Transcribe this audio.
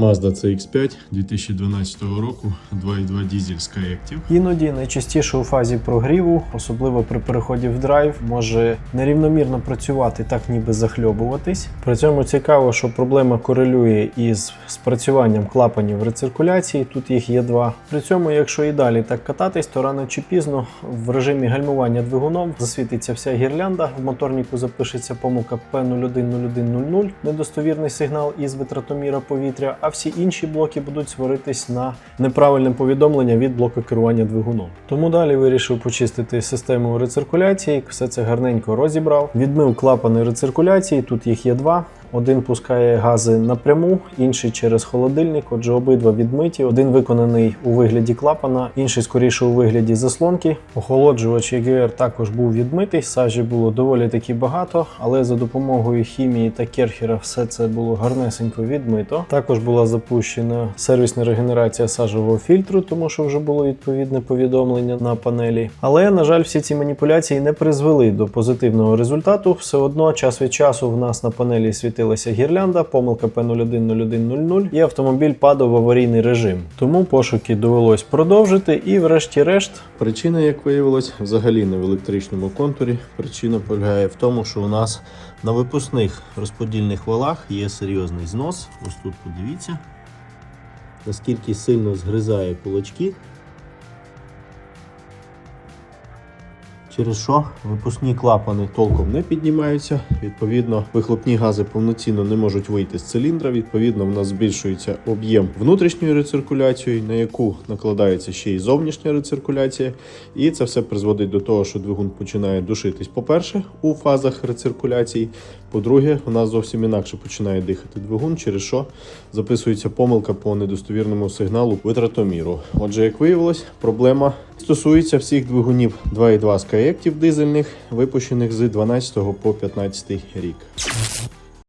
Mazda CX5 2012 року 2.2 дізель Skyactiv. Іноді найчастіше у фазі прогріву, особливо при переході в драйв, може нерівномірно працювати, так ніби захльобуватись. При цьому цікаво, що проблема корелює із спрацюванням клапанів рециркуляції. Тут їх є два. При цьому, якщо і далі так кататись, то рано чи пізно в режимі гальмування двигуном засвітиться вся гірлянда. В моторніку запишеться помилка P010100, недостовірний сигнал із витратоміра повітря, а всі інші блоки будуть сваритись на неправильне повідомлення від блоку керування двигуном. Тому далі вирішив почистити систему рециркуляції, все це гарненько розібрав. Відмив клапани рециркуляції, тут їх є два. Один пускає гази напряму, інший через холодильник. Отже, обидва відмиті. Один виконаний у вигляді клапана, інший скоріше у вигляді заслонки. Охолоджувач EGR також був відмитий. Сажі було доволі таки багато, але за допомогою хімії та керхера все це було гарнесенько відмито. Також була запущена сервісна регенерація сажового фільтру, тому що вже було відповідне повідомлення на панелі. Але на жаль, всі ці маніпуляції не призвели до позитивного результату. Все одно час від часу в нас на панелі світилася гірлянда, помилка P010100, і автомобіль падав в аварійний режим. Тому пошуки довелось продовжити, і, врешті-решт, Причина, як виявилось, взагалі не в електричному контурі. Причина полягає в тому, що у нас на випускних розподільних валах є серйозний знос. Ось тут подивіться, наскільки сильно згризає кулачки. Через що випускні клапани толком не піднімаються. Відповідно, вихлопні гази повноцінно не можуть вийти з циліндра. Відповідно, в нас збільшується об'єм внутрішньої рециркуляції, на яку накладається ще й зовнішня рециркуляція. І це все призводить до того, що двигун починає душитись. По-перше, у фазах рециркуляції. По-друге, у нас зовсім інакше починає дихати двигун, через що записується помилка по недостовірному сигналу витратоміру. Отже, як виявилось, проблема стосується всіх двигунів 2.2 Skyactiv дизельних, випущених з 12 по 15 рік.